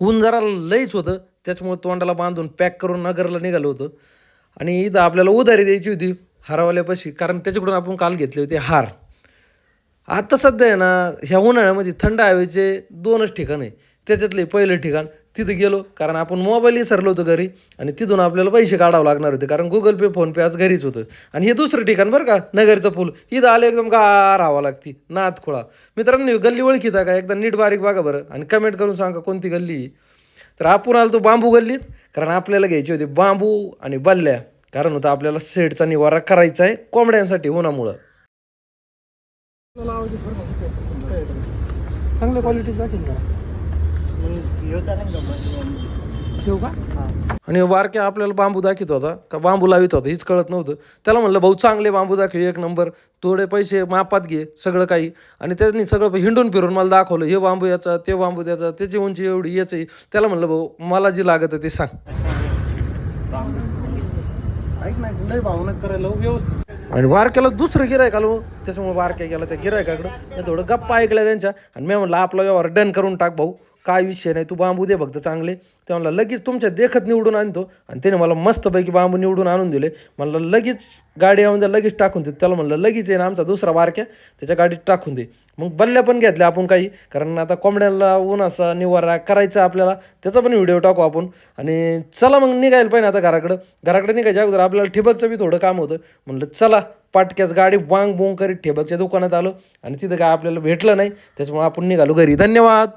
ऊन जरा लईच होतं. त्याच्यामुळे तोंडाला बांधून पॅक करून नगरला निघालो होतो. आणि इथं आपल्याला उधारी द्यायची होती हारवाल्यापाशी कारण त्याच्याकडून आपण काल घेतले होते हार. आता सध्या आहे ना ह्या उन्हाळ्यामध्ये थंड हवेचे दोनच ठिकाण आहे. त्याच्यातले पहिलं ठिकाण तिथं गेलो कारण आपण मोबाईल विसरलो होतो घरी आणि तिथून आपल्याला पैसे काढावं लागणार होते कारण गुगल पे फोनपे आज घरीच होतं. आणि हे दुसरं ठिकाण बरं का नगरचं पूल. इथं आलं एकदम गार राहावं लागती नात खुळा मित्रांनो गल्ली ओळखीता का? एकदा नीट बारीक बघा बरं आणि कमेंट करून सांगा कोणती गल्ली तर आपण आलो तो बांबू गल्लीत कारण आपल्याला घ्यायची होती बांबू आणि बल्ल्या. कारण होतं आपल्याला सेटचा निवारा करायचा आहे कोंबड्यांसाठी उन्हामुळं. चांगल्या क्वालिटी ठेवू का? आणि बारक्या आपल्याला बांबू दाखवत होता. का बांबू लावित होता हीच कळत नव्हतं. त्याला म्हणलं भाऊ चांगले बांबू दाखव एक नंबर. थोडे पैसे मापात घे सगळं काही. आणि त्यांनी सगळं हिंडून फिरून मला दाखवलं हे बांबू याचा ते बांबू त्याचा त्याची उंची एवढी याची त्याला म्हणलं भाऊ मला जी लागत आहे ते सांग. आणि बारक्याला दुसरं गिरायक आलो त्याच्यामुळे बारक्या गेला त्या गिरायकाकडं मी थोडं गप्पा ऐकल्या त्यांच्या. आणि मी म्हणलं आपला व्यवहार डन करून टाक भाऊ. काय विषय नाही तू बांबू दे फक्त चांगले. ते म्हणलं लगेच तुमच्या देखत निवडून आणतो. आणि त्याने मला मस्तपैकी बांबू निवडून आणून दिले. म्हणलं लगेच गाडी येऊन द्या लगेच टाकून दे. त्याला म्हणलं लगेच आहे ना आमचा दुसरा बारक्या त्याच्या गाडीत टाकून दे. मग बल्ल्या पण घेतल्या आपण काही. कारण आता कोंबड्याला असा निवारा करायचा आपल्याला त्याचा पण व्हिडिओ टाकू आपण. आणि चला मग निघायला पाहिजे आता घराकडं. घराकडे निघायच्या अगोदर आपल्याला ठिबकचं बी थोडं काम होतं. म्हणलं चला पाटक्याच गाडी वांग बोंग करीत ठिबकच्या दुकानात आलो आणि तिथं काय आपल्याला भेटलं नाही त्याच्यामुळे आपण निघालो घरी. धन्यवाद!